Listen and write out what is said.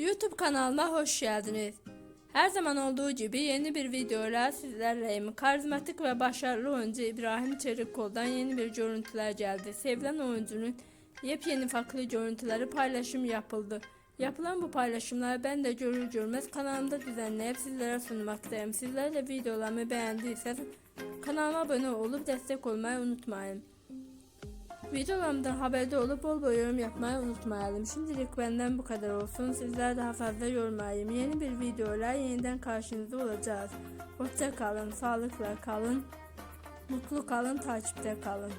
YouTube kanalıma hoş geldiniz. Her zaman olduğu gibi yeni bir videoyla sizlerleyim. Karizmatik ve başarılı oyuncu İbrahim Çelikkol'dan yeni bir görüntüler geldi. Sevilen oyuncunun yepyeni farklı görüntüleri paylaşım yapıldı. Yapılan bu paylaşımları ben de görür görmez kanalımda düzenleyip sizlere sunmaktayım. Sizler de videolarımı beğendiyseniz kanalıma abone olup destek olmayı unutmayın. Videolarımdan haberde olup bol bol yorum yapmayı unutmayalım. Şimdilik benden bu kadar olsun. Sizler daha fazla yormayayım. Yeni bir videoyla yeniden karşınızda olacağız. Hoşça kalın, sağlıkla kalın, mutlu kalın, takipte kalın.